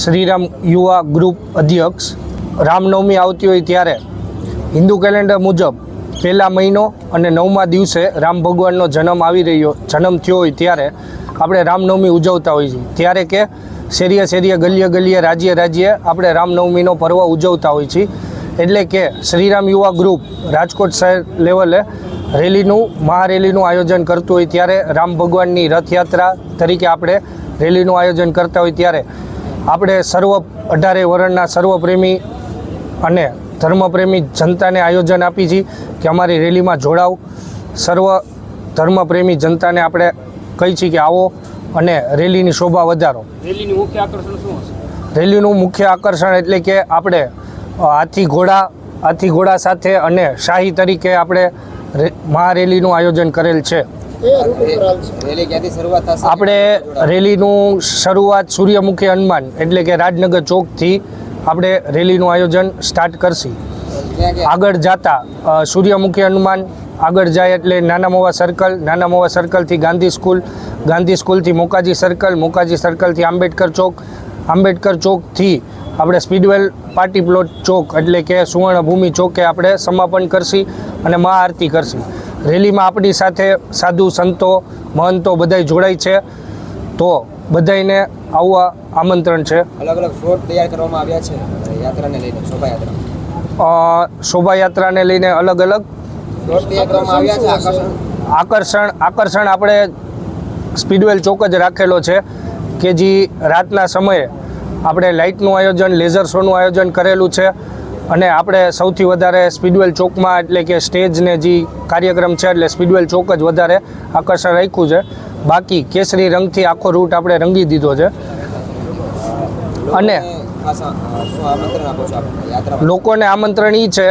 શ્રીરામ યુવા ગ્રુપ અધ્યક્ષ રામનવમી આવતી હોય ત્યારે હિન્દુ કેલેન્ડર મુજબ પહેલા મહિનો અને નવમા દિવસે રામ ભગવાનનો જન્મ આવી રહ્યો, જન્મ થયો હોય ત્યારે આપણે રામનવમી ઉજવતા હોઈએ છીએ. ત્યારે કે શેરીએ શેરીએ, ગલીએ ગલીએ, રાજ્ય રાજ્યે આપણે રામનવમીનો પર્વ ઉજવતા હોઈએ છીએ. એટલે કે શ્રીરામ યુવા ગ્રુપ રાજકોટ શહેર લેવલે રેલીનું, મહારેલીનું આયોજન કરતું હોય ત્યારે રામ ભગવાનની રથયાત્રા તરીકે આપણે રેલીનું આયોજન કરતા હોય ત્યારે આપણે સર્વ અઢારે વર્ણના સર્વપ્રેમી અને ધર્મપ્રેમી જનતાને આયોજન આપી છીએ કે અમારી રેલીમાં જોડાવ. સર્વ ધર્મપ્રેમી જનતાને આપણે કહી છીએ કે આવો અને રેલીની શોભા વધારો. રેલીનું મુખ્ય આકર્ષણ શું હશે? રેલીનું મુખ્ય આકર્ષણ એટલે કે આપણે હાથી ઘોડા હાથી ઘોડા સાથે અને શાહી તરીકે આપણે મહારેલીનું આયોજન કરેલ છે. આપણે રેલીનું શરૂઆત સૂર્યમુખી હનુમાન એટલે કે રાજનગર ચોકથી આપણે રેલીનું આયોજન સ્ટાર્ટ કરશી. આગળ જતા સૂર્યમુખી હનુમાન આગળ જાય એટલે નાના મોવા સર્કલ નાના મોવા સર્કલથી ગાંધી સ્કૂલ ગાંધી સ્કૂલથી મોકાજી સર્કલ મોકાજી સર્કલથી આંબેડકર ચોક આંબેડકર ચોકથી આપણે સ્પીડવેલ પાર્ટી પ્લોટ ચોક એટલે કે સુવર્ણભૂમિ ચોકે આપણે સમાપન કરશી અને મહાઆરતી કરશી. રેલીમાં આપણી સાથે સાધુ સંતો મહંતો બધાય જોડાય છે. તો બધાયને આવવા આમંત્રણ છે. અલગ અલગ ફ્લોટ તૈયાર કરવામાં આવ્યા છે. યાત્રાને લઈને શોભાયાત્રા. શોભાયાત્રાને લઈને અલગ અલગ ફ્લોટ તૈયાર આવ્યા છે આકર્ષણ. આકર્ષણ આકર્ષણ આપણે સ્પીડવેલ ચોક જ રાખેલો છે કે જે રાતના સમયે આપણે લાઇટનું આયોજન લેઝર શોનું આયોજન કરેલું છે. અને આપણે સૌથી વધારે સ્પીડવેલ ચોકમાં એટલે કે સ્ટેજને જે કાર્યક્રમ છે એટલે સ્પીડવેલ ચોક જ વધારે આકર્ષણ રાખ્યું છે. બાકી કેસરી રંગથી આખો રૂટ આપણે રંગી દીધો છે. અને લોકોને આમંત્રણ એ છે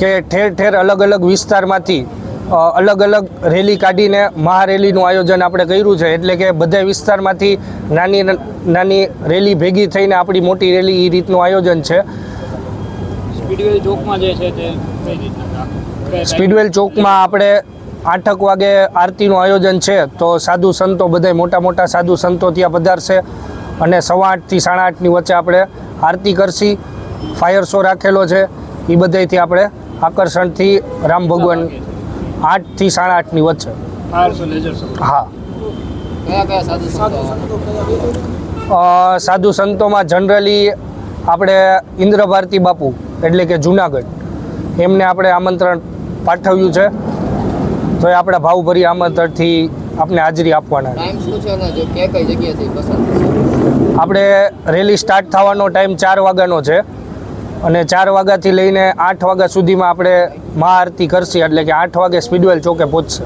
કે ઠેર ઠેર અલગ અલગ વિસ્તારમાંથી અલગ અલગ રેલી કાઢીને મહારેલીનું આયોજન આપણે કર્યું છે. એટલે કે બધા વિસ્તારમાંથી નાની નાની રેલી ભેગી થઈને આપણી મોટી રેલી એ રીતનું આયોજન છે. સ્પીડવેલ ચોકમાં જે છે તે કઈ રીતના? સ્પીડવેલ ચોકમાં આપણે આઠક વાગે આરતીનું આયોજન છે તો સાધુ સંતો બધા મોટા મોટા સાધુ સંતો ત્યાં પધારશે અને સવા આઠથી સાડા આઠની વચ્ચે આપણે આરતી કરશી ફાયર શો રાખેલો છે એ બધાથી આપણે આકર્ષણથી રામ ભગવાન આઠથી સાડા આઠની વચ્ચે. હા. સાધુ સંતોમાં જનરલી આપણે ઇન્દ્ર ભારતી બાપુ. એટલે કે જુનાગઢ. એમને આપણે આમંત્રણ પાઠવ્યું છે. તો એ આપણા ભાવભરી આમંત્રણથી આપણે હાજરી આપવાના આપણે રેલી સ્ટાર્ટ થવાનો ટાઈમ ચાર વાગ્યાનો છે. અને ચાર વાગ્યાથી લઈને આઠ વાગ્યા સુધીમાં આપણે મહાઆરતી કરશી. એટલે કે આઠ વાગે સ્પીડવેલ ચોકે પહોંચશે.